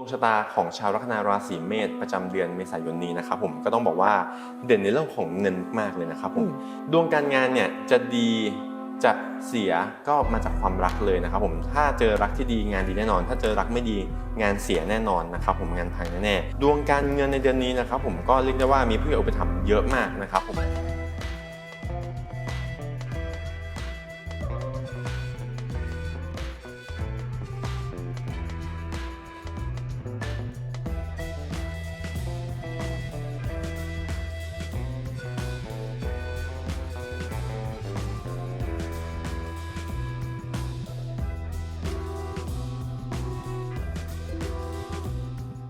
ดวงชะตาของชาวลัคนาราศีเมษประจำเดือนเมษายนนี้นะครับผมก็ต้องบอกว่าเด่นในเรื่องของเงินมากเลยนะครับผมอืมดวงการงานเนี่ยจะดีจะเสียก็มาจากความรักเลยนะครับผมถ้าเจอรักที่ดีงานดีแน่นอน ถ้าเจอรักไม่ดีงานเสียแน่นอนนะครับผมงานพังแน่ๆดวงการเงินในเดือนนี้นะครับผมก็เรียกได้ว่ามีผู้ใหญ่อุปถัมภ์เยอะมากนะครับผม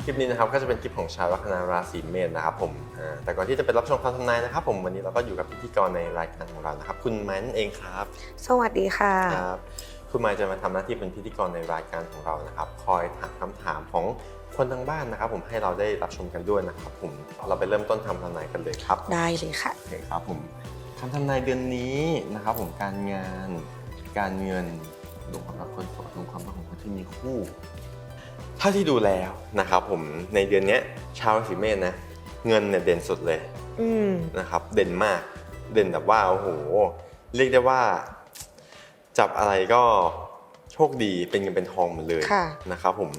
ลิปนี้นะครับก็จะเป็นคลิปของชาวลัคนาราศีเมษนะครับผมอ่าแต่ก่อนที่จะไปรับชมคำทำนายนะครับ ผมวันนี้เราก็อยู่กับพิธีกรในรายการของเรานะครับ คุณไม้นั่นเองครับ สวัสดีค่ะครับคุณไม้จะมาทำหน้าที่เป็นพิธีกรในรายการของเรานะครับ คอยถามคำถามของคนทางบ้านนะครับ ผมให้เราได้รับชมกันด้วยนะครับ ผมเราไปเริ่มต้นทำทำนายกันเลยครับ ได้เลยค่ะโอเคครับผมคำทำนายเดือนนี้นะครับ ผมการงาน การเงินดวงความรักคนโสดดวงความรักของคนที่มีคู่ เท่าที่ดูแล้วนะครับผมในเดือนเนี้ยชาวราศีเมษนะ เงินเนี่ยเด่นสุดเลยอืมนะครับ เด่นมากเด่นแบบว่าโอ้โหเรียกได้ว่า จับอะไรก็โชคดีเป็นเงินเป็นทองหมดเลยค่ะนะครับผม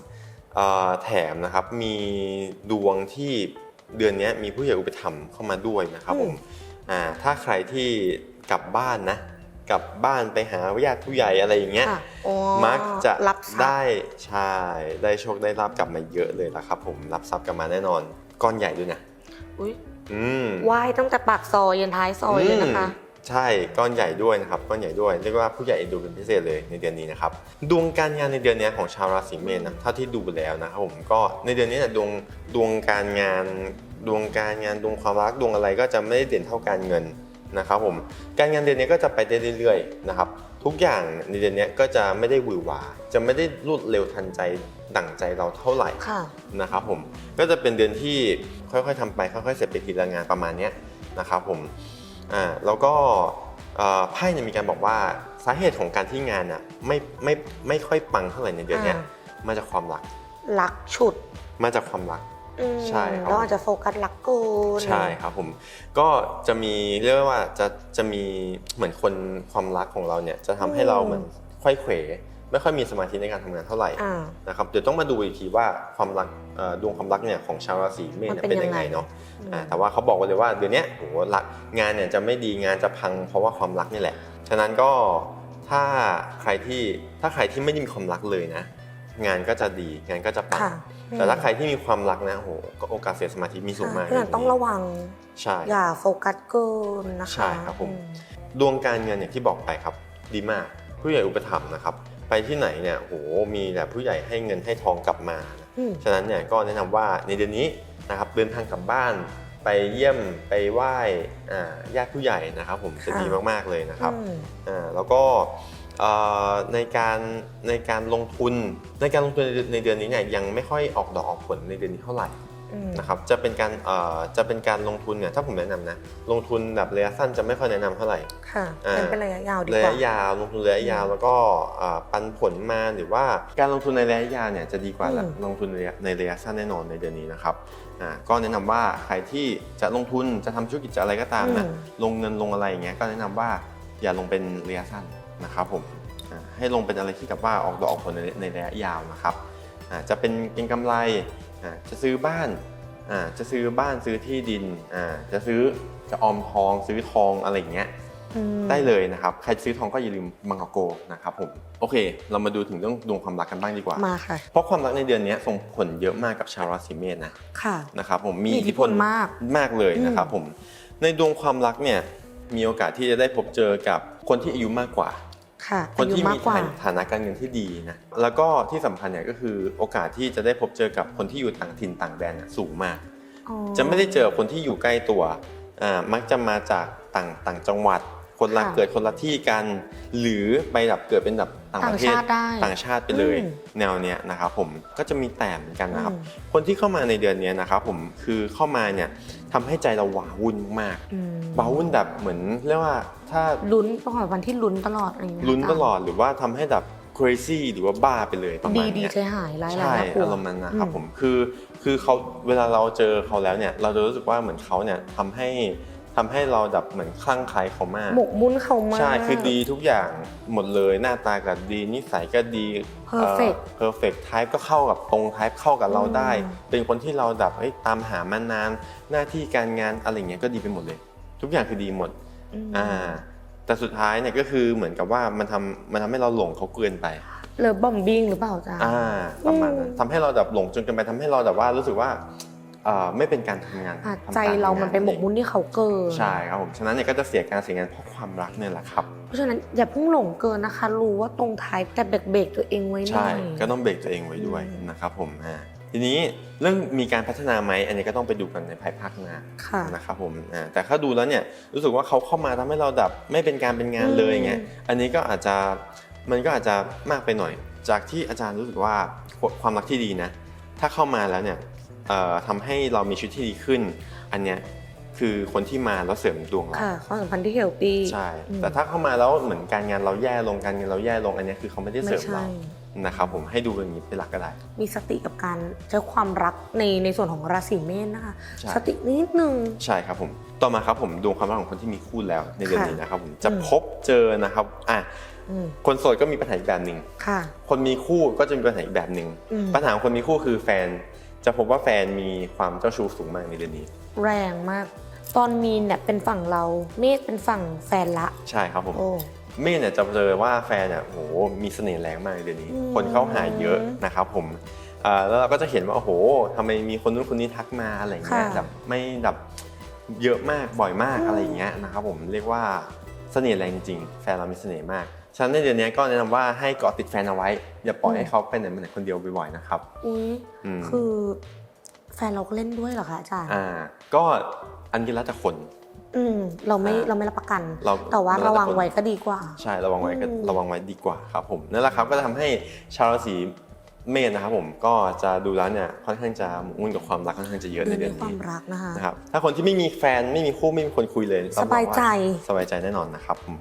เอ่อแถมนะครับมีดวงที่เดือนเนี้ยมีผู้ใหญ่อุปถัมภ์เข้ามาด้วยนะครับผมอ่าถ้าใครที่กลับบ้านนะ กลับบ้านไปหาญาติผู้ใหญ่อะไรอย่างเงี้ยค่ะอ๋อมักจะรับทรัพย์ได้ใช่ได้โชคได้ลาบกลับมาเยอะเลยละครับ ผมรับทรัพย์กลับมาแน่นอนก้อนใหญ่ด้วยนะอุ้ยอืมไหว้ตั้งแต่ปากซอยยันท้ายซอยเลยนะคะอืมใช่ก้อนใหญ่ด้วยนะครับก้อนใหญ่ด้วยเรียกว่าผู้ใหญ่เอ็นดูเป็นพิเศษเลยในเดือนนี้นะครับดวงการงานในเดือนนี้ของชาวราศีเมษนะเท่าที่ดูแล้วนะครับผมก็ในเดือนนี้เนะดวงดวงการงานดวงการงานดวงความรักดวงอะไรก็จะไม่ได้เด่นเท่าการเงิน นะครับผมการงานเดือนนี้ก็จะไปได้เรื่อยๆนะครับทุกอย่างในเดือนนี้ก็จะไม่ได้หวือหวา จะไม่ได้รวดเร็วทันใจดั่งใจเราเท่าไหร่ค่ะนะครับผมก็จะเป็นเดือนที่ค่อยๆทำไปค่อยๆเสร็จไปทีละงานประมาณเนี้ยนะครับผมอ่าแล้วก็เอ่อไพ่เนี่ยมีการบอกว่าสาเหตุของการที่งานอะไม่ไม่ไม่ค่อยปังเท่าไหร่ในเดือนเนี้ยอ่มาจากความรักรักฉุดมาจากความรัก อืมใช่ครับแล้วอาจจะโฟกัสรักเกินใช่ครับผมก็จะมีเรียกว่าจะจะมีเหมือนคนความรักของเราเนี่ยจะทำให้เราเหมือนค่อยเขวไม่ค่อยมีสมาธิในการทำงานเท่าไหร่อ่า นะครับเดี๋ยวต้องมาดูอีกทีว่าความรักเอ่อดวงความรักเนี่ยของชาวราศีเมษเนี่ยมันเป็เป็นนยังไงยังไง เนาะอืมอ่าแต่ว่าเขาบอกไว้เลยว่าเดือนเนี้ยโหรักงานเนี่ยจะไม่ดีงานจะพังเพราะว่าความรักนี่แหละ ฉะนั้นก็ถ้าใครที่ถ้าใครที่ไม่ได้มีความรักเลยนะ งานก็จะดีงานก็จะปัง ค่ะ แต่ถ้าใครที่มีความรักนะโหก็โอกาสเสียสมาธิมีสูงมากเพราะฉะนั้นต้องระวังใช่อย่าโฟกัสเกินนะคะใช่ครับผมอืดวงการเงินอย่างที่บอกไปครับ ดีมากผู้ใหญ่อุปถัมภ์นะครับ ไปที่ไหนเนี่ยโหมีแต่ผู้ใหญ่ให้เงินให้ทองกลับมานะอืมฉะนั้นเนี่ยก็แนะนำว่าในเดือนนี้นะครับเดินทางกลับบ้านไปเยี่ยมไปไหว้อ่าญาติผู้ใหญ่นะครับ ผมจะดีมากๆเลยนะครับอืมอ่าแล้วก็เอ่อ ในการในการลงทุนในการลงทุนในเดือนนี้เนี่ยยังไม่ค่อยออกดอกออกผลในเดือนนี้เท่าไหร่อืมนะครับจะเป็นการเอ่อจะเป็นการลงทุนเนี่ยถ้าผมแนะนำนะลงทุนแบบระยะสั้นจะไม่ค่อยแนะนำเท่าไหร่ค่ะอ่าเป็นเป็นระยะยาวดีระกว่ายะยาวลงทุนระยะยาวแล้วก็เอ่อปันผลมาหรือว่าการลงทุนในระยะยาวเนี่ยจะดีกว่าอืมลงทุนในระยะในระยะสั้นแน่นอนในเดือนนี้นะครับอ่าก็แนะนำว่าใครที่จะลงทุนจะทำธุรกิจจะอะไรก็ตามนะอืมลงเงินลงอะไรอย่างเงี้ยก็แนะนำว่าอย่าลงเป็นระยะสั้น นะครับผมอ่าให้ลงเป็นอะไรที่กับว่าออกดอกออกผลในในระยะยาวนะครับอ่าจะเป็นเก็งกำไรอ่าจะซื้อบ้านอ่าจะซื้อบ้านซื้อที่ดินอ่าจะซื้อจะออมทองซื้อทองอะไรอย่างเงี้ยอืมได้เลยนะครับ ใครซื้อทองก็อย่าลืมมังกรโกนะครับผมโอเค เรามาดูถึงเรื่องดวงความรักกันบ้างดีกว่ามาค่ะเพราะความรักในเดือนนี้ส่งผลเยอะมากกับชาวราศีเมษนะค่ะนะครับผมมีมีอิอิททธิธิพพลลมากมากเลยนะครับอืมผมในดวงความรักเนี่ยมีโอกาสที่จะได้พบเจอกับคนที่อายุมากกว่า ค่ะคนอายุที่มามีกกว่าฐานะการเงินที่ดีนะแล้วก็ที่สำคัญเนี่ยก็คือโอกาสที่จะได้พบเจอกับคนที่อยู่ต่างถิ่นต่างแดนน่ะสูงมากอ๋อจะไม่ได้เจอคนที่อยู่ใกล้ตัวอ่ามักจะมาจากต่างต่างจังหวัด คนละค่ะเกิดคนละที่กัน หรือไปแบบเกิดเป็นแบบต่างประเทศต่างชาติได้ต่างชาติไปเลยอืมแนวเนี้ยนะครับผมก็จะมีแต่เหมือนกันนะครับอืมคนที่เข้ามาในเดือนเนี้ยนะครับผมคือเข้ามาเนี่ย ทำให้ใจเราหวาวุ่นมากอืมหวาวุ่นแบบเหมือนเรียกว่าถ้าลุ้นต้องหาวันที่ลุ้นตลอดอะไรอย่างเงี้ยลุ้นตลอดหรือว่าทำให้แบบ crazy หรือว่าบ้าไปเลยประมาดีณดีเนี้ยใจหายร้ายใช่ร้ายน่ากลัวอารมณ์นั้นนะครับอืมผมคือคือเขาเวลาเราเจอเขาแล้วเนี่ยเราจะรู้สึกว่าเหมือนเขาเนี่ยทำให้ ทำให้เราแบบเหมือนคลั่งไคล้เขามากหมกมุ่นเขามาก ใช่คือดีทุกอย่างหมดเลยหน้าตาก็ดีนิสัยก็ดี Perfect เพอร์เฟกต์ไทป์ก็เข้ากับตรงไทป์เข้ากับเราได้อืมเป็นคนที่เราแบบเฮ้ยตามหามานานหน้าที่การงานอะไรเงี้ยก็ดีไปหมดเลย ทุกอย่างคือดีหมดมอ่าแต่สุดท้ายเนี่ยก็คือเหมือนกับว่ามันทำมันทำให้เราหลงเขาเกินไปหรือบอมบิงหรือเปล่าจ๊ะอ่าประมาณนั้นอืมทำให้เราแบบหลงจนเกินไปทำให้เราแบบว่ารู้สึกว่าอ่า ไม่เป็นการทำงานอะทำใจกเรามันไปหมกมุ่นที่เขาเกินใช่ครับผมฉะนั้นเนี่ยก็จะเสียการเสียงานเพราะความรักเนี่ยแหละครับ เพราะฉะนั้นอย่าเพิ่งหลงเกินนะคะ รู้ว่าตรงท้ายแต่เบรกๆตัวเองไว้หน่ใช่อยก็ต้องเบรกตัวเองไว้ด้วยอืมนะครับผมอ่าทีนี้เรื่องมีการพัฒนาไหมอันนี้ก็ต้องไปดูกันในภายภาคหน้าค่ะนะครับผมอ่าแต่ถ้าดูแล้วเนี่ยรู้สึกว่าเขาเข้ามาทำให้เราแบบไม่เป็นการเป็นงานเลยอย่างเงี้ยอืมอันนี้ก็อาจจะมันก็อาจจะมากไปหน่อย จากที่อาจารย์รู้สึกว่าความรักที่ดีนะ ถ้าเข้ามาแล้วเนี่ยเอ่อ ทำให้เรามีชีวิตที่ดีขึ้น อันเนี้ยคือคนที่มาแล้วเสริมดวงเราค่ะความสัมพันธ์ที่เฮลตี้ใช่อืมแต่ถ้าเข้ามาแล้วเหมือนการงานเราแย่ลงการเงินเราแย่ลงอันเนี้ยคือเขาไม่ได้เสไม่ริมใช่เรานะครับผมให้ดูอย่างนี้เป็นหลักก็ได้ มีสติกับการใช้ความรักในในส่วนของราศีเมษนะคะใช่สตินิดนึงใช่ครับผมต่อมาครับผมดวงความรักของคนที่มีคู่แล้วในเดือนค่ะนี้นะครับผมจะอืมพบเจอนะครับอะอืมคนโสดก็มีปัญหาอีกแบบหนึ่งค่ะคนมีคู่ก็จะมีปัญหาอีกแบบหนึ่งอืมปัญหาของคนมีคู่คือแฟน จะพบว่าแฟนมีความเจ้าชู้สูงมากในเดือนนี้ แรงมาก ตอนมีเนี่ยเป็นฝั่งเรา เมษเป็นฝั่งแฟนละ ใช่ครับผม โอ้ เมฆเนี่ยจะเจอว่าแฟนเนี่ยโหมีเสน่ห์แรงมากในเดือนนี้ อืม คนเข้าหาเยอะนะครับผมอ่าแล้วเราก็จะเห็นว่าโอ้โหทำไมมีคนนู้นคนนี้ทักมาอะไรอย่างเงี้ยค่ะแบบไม่แบบเยอะมากบ่อยมากอืม อะไรอย่างเงี้ยนะครับผมเรียกว่าเสน่ห์แรงจริง แฟนเรามีเสน่ห์มาก ฉะนั้นในเดือนนี้ก็แนะนำว่าให้เกาะติดแฟนเอาไว้ อย่าปล่อยให้เขาไปไหนมาไหนคนเดียวบ่อยๆนะครับอุ้ยอืมคือแฟนเราก็เล่นด้วยเหรอคะอาจารย์อ่าก็อันนี้แล้วแต่คนอืมเราไม่อ่าเราไม่รับประกันเราแต่ว่ามันแล้วระแต่วังคนไว้ก็ดีกว่า ใช่ระวังไว้ก็อืมระวังไว้ดีกว่าครับผมนั่นแหละครับก็จะทำให้ชาวราศีเมษนะครับผมก็จะดูแล้วเนี่ยค่อนข้างจะหมกมุ่นกับความรักค่อนข้างจะเยอะเดืในอนเดืในอนความนี้รักนะคะนะครับถ้าคนที่ไม่มีแฟนไม่มีคู่ไม่มีคนคุยเลยรับรองว่สบายใจสบายใจแน่นอนนะครับอืม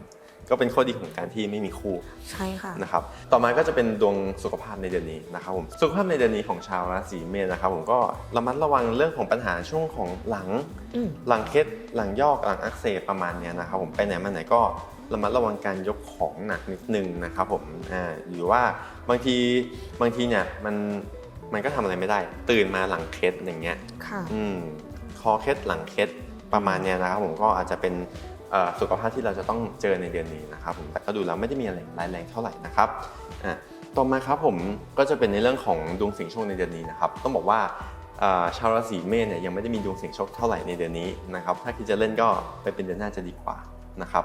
ก็เป็นข้อดีของการที่ไม่มีคู่ใช่ค่ะนะครับต่อมาก็จะเป็นดวงสุขภาพในเดือนนี้นะครับผมสุขภาพในเดือนนี้ของชาวราศีเมษนะครับผมก็ระมัดระวังเรื่องของปัญหาช่วงของหลังอืมหลังเคล็ดหลังยอกหลังอักเสบประมาณเนี้ยนะครับผมไปไหนมาไหนก็ระมัดระวังการยกของหนักนิดนึงนะครับผมอ่าหรือว่าบางทีบางทีเนี่ยมันมันก็ทำอะไรไม่ได้ ตื่นมาหลังเคล็ดอย่างเงี้ยค่ะอืมคอเคล็ดหลังเคล็ดประมาณเนี้ยนะครับผมก็อาจจะเป็นเอ่อ สุขภาพที่เราจะต้องเจอในเดือนนี้นะครับผมแต่ก็ดูแล้วไม่ได้มีอะไรร้ายแรงเท่าไหร่นะครับอะต่อมาครับผมก็จะเป็นในเรื่องของดวงสิงห์โชคในเดือนนี้นะครับต้องบอกว่าเอ่อชาวราศีเมษเนี่ยยังไม่ได้มีดวงเสี่ยงโชคเท่าไหร่ในเดือนนี้นะครับถ้าคิดจะเล่นก็ไปเป็นเดือนหน้าจะดีกว่านะครับ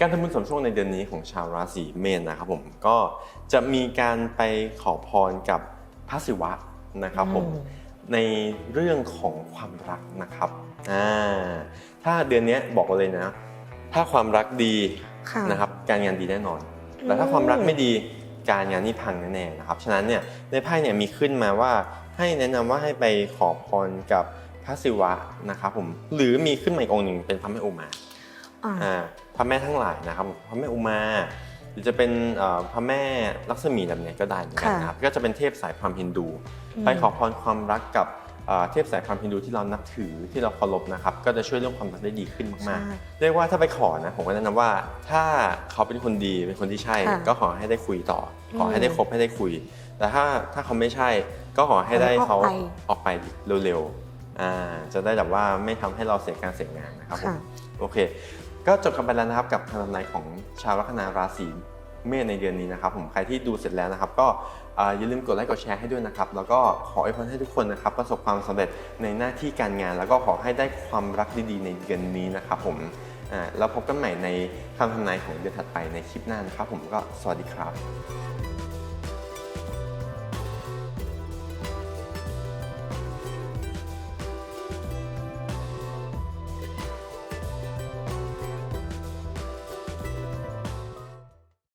การทำบุญเสริมโชคในเดือนนี้ของชาวราศีเมษนะครับผมก็จะมีการไปขอพรกับพระศิวะนะครับผมอืมในเรื่องของความรักนะครับอ่าถ้าเดือนนี้บอกเลยนะ ถ้าความรักดีค่ะ นะครับการงานดีแน่นอนอืมแต่ถ้าความรักไม่ดีการงานนี่พังแน่ๆนะครับ ฉะนั้นเนี่ยในไพ่เนี่ยมีขึ้นมาว่าให้แนะนำว่าให้ไปขอพรกับพระศิวะนะครับผมหรือมีขึ้นมาอีกองค์หนึ่งเป็นพระแม่อุมาอ่าอ่าพระแม่ทั้งหลายนะครับพระแม่อุมา หรือจะเป็นเอ่อพระแม่ลักษมีแบบเนี้ยก็ได้เหมือนกันนะครับก็จะเป็นเทพสายพราหมณ์ฮินดู ไปขอพรความรักกับ เอ่อเทพสายพราหมณ์ฮินดูที่เรานับถือที่เราเคารพนะครับก็จะช่วยเรื่องความรักได้ดีขึ้นมากใช่ๆเรียกว่าถ้าไปขอนะผมก็แนะนำว่า ถ้าเขาเป็นคนดีเป็นคนที่ใช่ ค่ะก็ขอให้ได้คุยต่อ ขอให้ได้อืมคบให้ได้คุย แต่ถ้าถ้าเขาไม่ใช่ ก็ขอให้ได้ให้เขาออกไปออกไปเร็วๆอ่าจะได้แบบว่าไม่ทำให้เราเสียการเสียงานนะครับผมค่ะ โอเค ก็จบกันไปแล้วนะครับกับคำทำนายของชาวลัคนาราศี เมษในเดือนนี้นะครับผมใครที่ดูเสร็จแล้วนะครับ ก็อย่าลืมกดไลค์กดแชร์ให้ด้วยนะครับ แล้วก็ขออวยพรให้ทุกคนนะครับ ประสบความสำเร็จในหน้าที่การงาน แล้วก็ขอให้ได้ความรักดีๆ ในเดือนนี้นะครับผมแล้วพบกันใหม่ในคำทำนายของเดือนถัดไปในคลิปหน้านะครับผมก็สวัสดีครับ